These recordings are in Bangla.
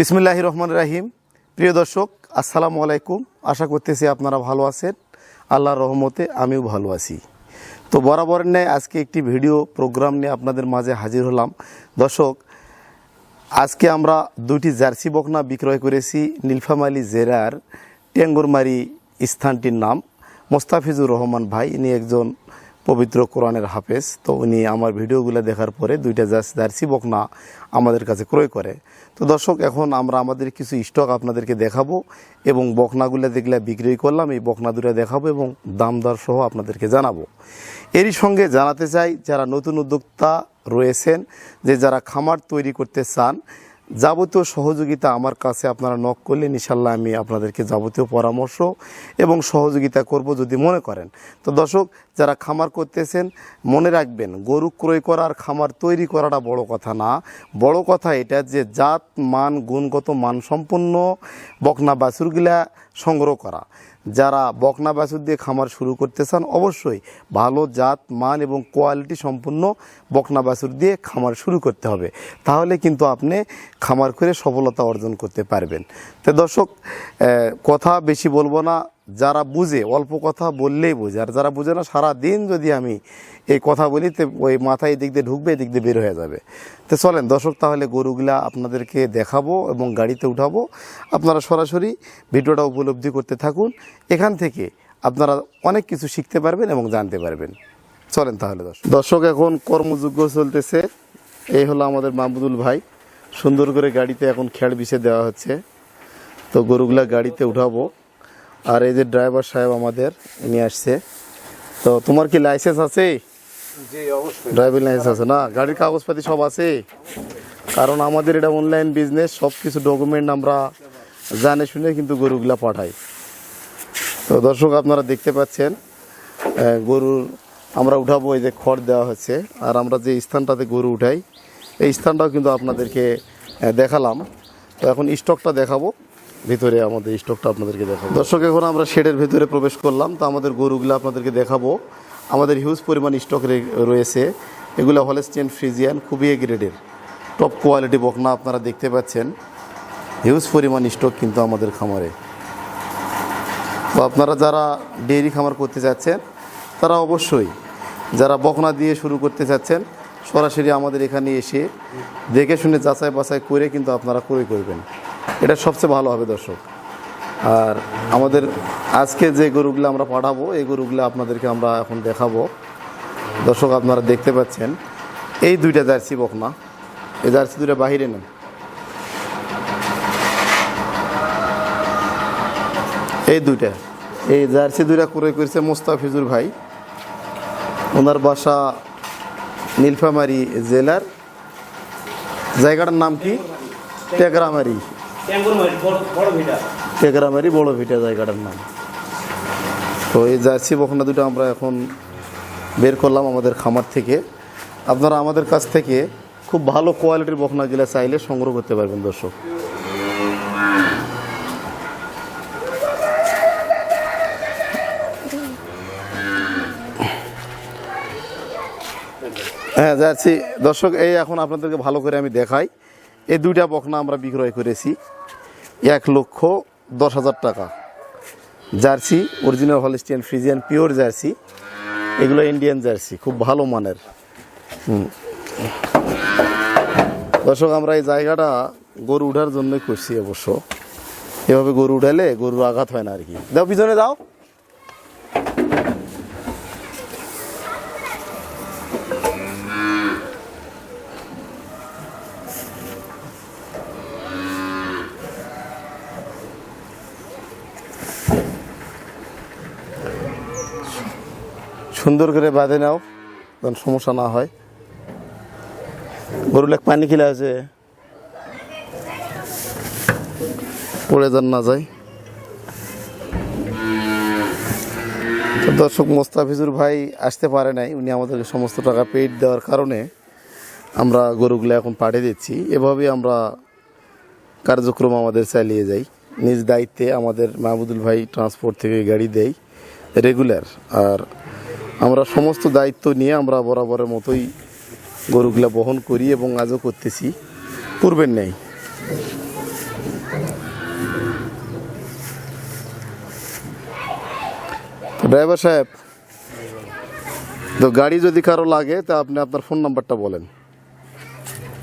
বিসমিল্লাহ রহমান রাহিম। প্রিয় দর্শক, আসসালামু আলাইকুম। আশা করতেছি আপনারা ভালো আছেন। আল্লাহর রহমতে আমিও ভালো আছি। তো বরাবর ন্যায় আজকে একটি ভিডিও প্রোগ্রাম নিয়ে আপনাদের মাঝে হাজির হলাম। দর্শক, আজকে আমরা দুটি জার্সি বকনা বিক্রয় করেছি নীলফামালী জেরার টেঙ্গুরমারি স্থানটির নাম। মোস্তাফিজুর রহমান ভাই, ইনি একজন পবিত্র কোরআনের হাফেজ। তো উনি আমার ভিডিওগুলো দেখার পরে দুইটা জার্সি বকনা আমাদের কাছে ক্রয় করে। তো দর্শক, এখন আমরা আমাদের কিছু স্টক আপনাদেরকে দেখাবো এবং বকনাগুলো যেগুলো বিক্রি করলাম, এই বকনা দুটা দেখাবো এবং দাম দর সহ আপনাদেরকে জানাব। এরই সঙ্গে জানাতে চাই, যারা নতুন উদ্যোক্তা রয়েছেন, যে যারা খামার তৈরি করতে চান যাবতীয় সহযোগিতা আমার কাছে আপনারা নক করলে ইনশাল্লাহ আমি আপনাদেরকে যাবতীয় পরামর্শ এবং সহযোগিতা করব যদি মনে করেন। তো দর্শক, যারা খামার করতেছেন, মনে রাখবেন, গরু ক্রয় করা আর খামার তৈরি করাটা বড় কথা না। বড় কথা এটা যে জাত, মান, গুণগত, মানসম্পন্ন বকনা বাছুরগুলা সংগ্রহ করা। যারা বকনা বাছুর দিয়ে খামার শুরু করতে চান, অবশ্যই ভালো জাত, মান এবং কোয়ালিটি সম্পূর্ণ বকনা বাছুর দিয়ে খামার শুরু করতে হবে। তাহলে কিন্তু আপনি খামার করে সফলতা অর্জন করতে পারবেন। তো দর্শক কথা বেশি বলব না। যারা বুঝে, অল্প কথা বললেই বোঝে। আর যারা বুঝে না, সারা দিন যদি আমি এই কথা বলি, তো ওই মাথায় এদিক দিয়ে ঢুকবে, এদিক দিয়ে বের হয়ে যাবে। তো চলেন, দর্শক, তাহলে গরুগুলা আপনাদেরকে দেখাবো এবং গাড়িতে উঠাবো। আপনারা সরাসরি ভিডিওটা উপলব্ধি করতে থাকুন। এখান থেকে আপনারা অনেক কিছু শিখতে পারবেন এবং জানতে পারবেন। চলেন তাহলে, দর্শক। দর্শক, এখন কর্মযোগ্য চলতেছে। এই হলো আমাদের মাহমুদুল ভাই। সুন্দর করে গাড়িতে এখন খেড় বিছে দেওয়া হচ্ছে। তো গরুগুলা গাড়িতে উঠাবো। আর এই যে ড্রাইভার সাহেব আমাদের নিয়ে আসছে। তো তোমার কি লাইসেন্স আছে? ড্রাইভিং লাইসেন্স আছে না? গাড়ির কাগজপাতি সব আছে? কারণ আমাদের এটা অনলাইন বিজনেস সব কিছু ডকুমেন্ট আমরা জানে শুনে কিন্তু গরুগুলা পাঠাই। তো দর্শক আপনারা দেখতে পাচ্ছেন গরুর আমরা উঠাবো এই যে খড় দেওয়া হচ্ছে আর আমরা যে স্থানটাতে গরু উঠাই এই স্থানটাও কিন্তু আপনাদেরকে দেখালাম। তো এখন স্টকটা দেখাবো। ভিতরে আমাদের স্টকটা আপনাদেরকে দেখাবো। দর্শক, এখন আমরা শেডের ভিতরে প্রবেশ করলাম। তো আমাদের গরুগুলো আপনাদেরকে দেখাবো। আমাদের হিউজ পরিমাণ স্টক রয়েছে। এগুলো হলেস্টিয়ান ফ্রিজিয়ান খুবই গ্রেডের টপ কোয়ালিটি বকনা আপনারা দেখতে পাচ্ছেন। হিউজ পরিমাণ স্টক কিন্তু আমাদের খামারে। তো আপনারা যারা ডেইরি খামার করতে চাচ্ছেন তারা অবশ্যই যারা বকনা দিয়ে শুরু করতে চাচ্ছেন সরাসরি আমাদের এখানে এসে দেখে শুনে যাচাই বাছাই করে কিন্তু আপনারা ক্রয় করবেন। এটা সবচেয়ে ভালো হবে, দর্শক। আর আমাদের আজকে যে গরুগুলো আমরা পাঠাবো, এই গরুগুলো আপনাদেরকে আমরা এখন দেখাবো। দর্শক, আপনারা দেখতে পাচ্ছেন, এই দুইটা জার্সি বকনা। এই জার্সি দুইটা বাহিরে নেন। এই দুইটা। এই জার্সি দুইটা ক্রয় করেছে মোস্তাফিজুর ভাই। ওনার বাসা নীলফামারী জেলার। জায়গাটার নাম কি? টেকরামারি। ট্যাঙ্গুর মারি বড় বড় ভিটা। টেকরামারি বড় ভিটা জায়গাটার নাম। তো এই জার্সি বকনা দুটো আমরা এখন বের করলাম আমাদের খামার থেকে। আপনারা আমাদের কাছ থেকে খুব ভালো কোয়ালিটির বকনাগুলো চাইলে সংগ্রহ করতে পারবেন দর্শক। হ্যাঁ যাচ্ছি দর্শক এই এখন আপনাদেরকে ভালো করে আমি দেখাই। এই দুইটা বকনা আমরা বিক্রয় করেছি এক লক্ষ দশ হাজার টাকা। Jersey original Holstein Friesian pure jersey. এগুলো ইন্ডিয়ান জার্সি, খুব ভালো মানের। দর্শক, আমরা এই জায়গাটা গরু উঠার জন্যই করছি অবশ্য। এভাবে গরু উঠালে গরুর আঘাত হয় না আর কি। দাও, পিছনে দাও। সুন্দর করে বাঁধে নাও, যেন সমস্যা না হয়। গরু লেগ পানি খেলে আছে। পড়ে যান না যায়। দর্শক মোস্তাফিজুর ভাই আসতে পারে নাই, উনি আমাদেরকে সমস্ত টাকা পেড দেওয়ার কারণে আমরা গরুগুলো এখন পাঠিয়ে দিচ্ছি। এভাবেই আমরা কার্যক্রম আমাদের চালিয়ে যাই। নিজ দায়িত্বে আমাদের মাহমুদুল ভাই ট্রান্সপোর্ট থেকে গাড়ি দেয় রেগুলার আর আমরা সমস্ত দায়িত্ব নিয়ে আমরা বরাবরের মতোই গরুগুলা বহন করি এবং আজও করতেছি। পূর্বের নেই ড্রাইভার সাহেব তো গাড়ি যদি কারও লাগে তা আপনি আপনার ফোন নাম্বারটা বলেন।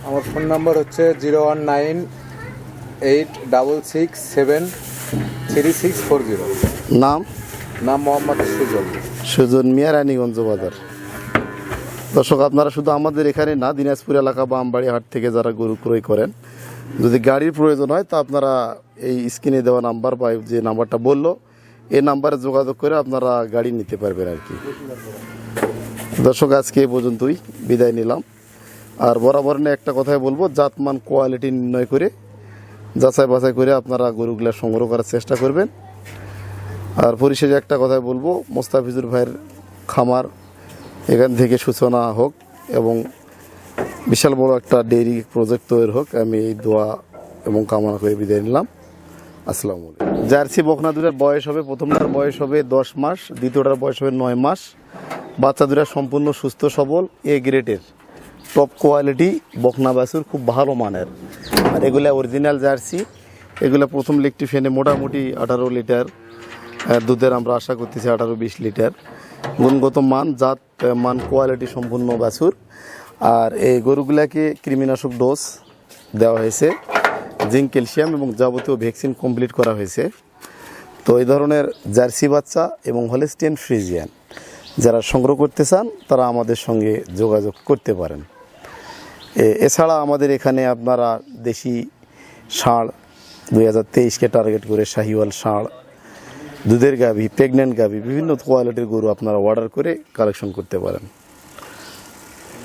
আমার ফোন নাম্বার হচ্ছে zero one nine eight double six seven three six four zero. নাম? নাম মোহাম্মদ সুজন। সুজন মিয়া রানীগঞ্জ বাজার। দর্শক, আপনারা শুধু আমাদের এখানে না, দিনাজপুর এলাকা বা আমবাড়ি হাট থেকে যারা গরু ক্রয় করেন, যদি গাড়ির প্রয়োজন হয়, তা আপনারা এই স্ক্রিনে দেওয়া নাম্বার বা যে নাম্বারটা বলল, এই নাম্বারে যোগাযোগ করে আপনারা গাড়ি নিতে পারবেন আর কি। দর্শক, আজকে এই পর্যন্তই, বিদায় নিলাম। আর বরাবর একটা কথাই বলব, জাতমান কোয়ালিটি নির্ণয় করে যাচাই বাছাই করে আপনারা গরুগুলা সংগ্রহ করার চেষ্টা করবেন। আর পরিশেষে একটা কথাই বলব, মোস্তাফিজুর ভাইয়ের খামার এখান থেকে সূচনা হোক এবং বিশাল বড় একটা ডেইরি প্রজেক্ট তৈরি হোক, আমি এই দোয়া এবং কামনা করে বিদায় নিলাম। আসসালামু আলাইকুম। জার্সি বকনা দুটার বয়স হবে, প্রথমটার বয়স হবে দশ মাস, দ্বিতীয়টার বয়স হবে নয় মাস। বাচ্চা দুটা সম্পূর্ণ সুস্থ, সবল, এ গ্রেডের, টপ কোয়ালিটি, বকনা বাছুর, খুব ভালো মানের। আর এগুলা অরিজিনাল জার্সি, এগুলো প্রথম লিকটি ফেনে মোটামুটি আঠারো লিটার দুধের আমরা আশা করতেছি আঠারো বিশ লিটার। গুণগত মান, জাত মান কোয়ালিটি সম্পূর্ণ বাছুর। আর এই গরুগুলাকে কৃমিনাশক ডোজ দেওয়া হয়েছে। জিঙ্ক ক্যালসিয়াম এবং যাবতীয় ভ্যাকসিন কমপ্লিট করা হয়েছে। তো এই ধরনের জার্সি বাচ্চা এবং হলেস্টিয়ান ফ্রিজিয়ান যারা সংগ্রহ করতে চান, তারা আমাদের সঙ্গে যোগাযোগ করতে পারেন। এছাড়া আমাদের এখানে আপনারা দেশি ষাঁড় দুই হাজার তেইশকে টার্গেট করে শাহিওয়াল ষাঁড় দুধের গাভি প্রেগনেন্ট গাভি বিভিন্ন কোয়ালিটির গরু আপনারা অর্ডার করে কালেকশন করতে পারেন।